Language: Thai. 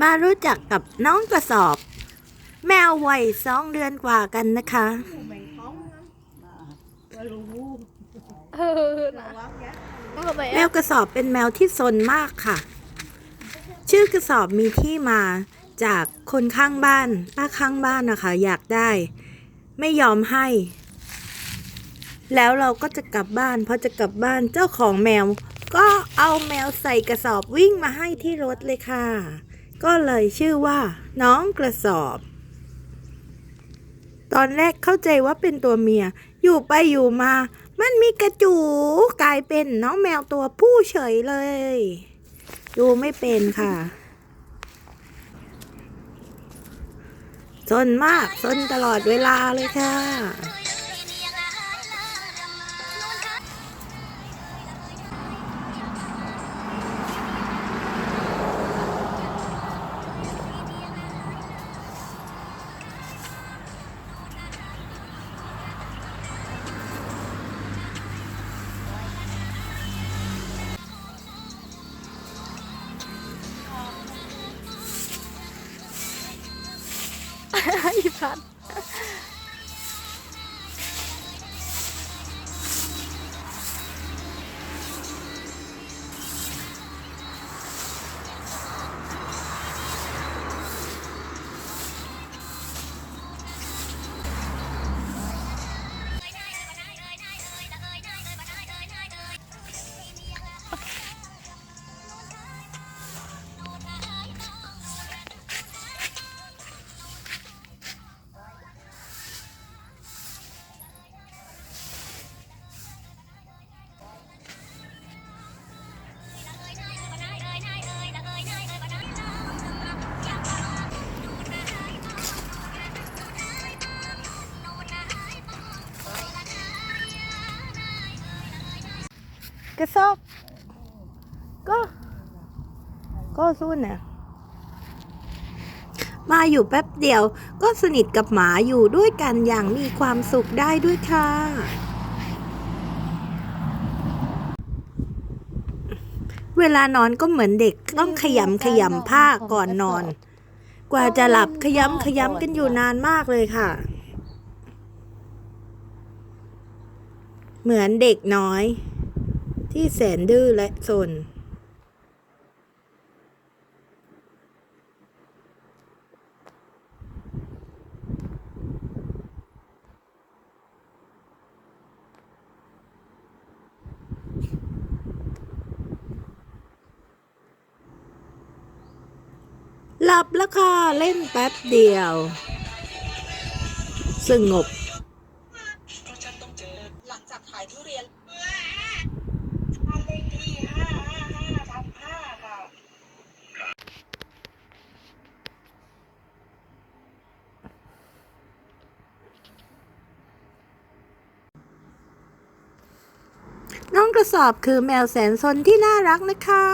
มารู้จักกับน้องกระสอบ แมววัยสองเดือนกว่ากันนะคะแบ่งท้องนะก็รู้เออระวังแกมันก็ไปแมวกระสอบเป็นแมวที่ซนมากค่ะ ชื่อกระสอบมีที่มาจากคนข้างบ้านป้าข้างบ้านนะคะ อยากได้ ไม่ยอมให้ แล้วเราก็จะกลับบ้านพอจะกลับบ้านเจ้าของแมว ก็เอาแมวใส่กระสอบวิ่งมาให้ที่รถเลยค่ะ ก็เลยชื่อว่า น้องกระสอบ ตอนแรกเข้าใจว่าเป็นตัวเมีย อยู่ไปอยู่มา มันมีกระจูกลายเป็นน้องแมวตัวผู้เฉยเลย ดูไม่เป็นค่ะซนมากซนตลอดเวลาเลยค่ะ อีพัด กระสอบก็ก็สู้นะมาอยู่แป๊บเดียวก็สนิทกับหมาอยู่ด้วยกันอย่างมีความสุขได้ด้วยค่ะ เวลานอนก็เหมือนเด็กต้องขยำขยำผ้าก่อนนอน กว่าจะหลับขยำขยำกันอยู่นานมากเลยค่ะ เหมือนเด็กน้อย ที่แสนดื้อและสนหลับแล้วค่ะ เล่นแป๊บเดียว สงบ หลังจากขายทุเรียนบ้านเลขที่ห้าห้าห้าทับห้าค่ะ น้องกระ สอบคือแมวแสนสนที่น่ารักนะคะ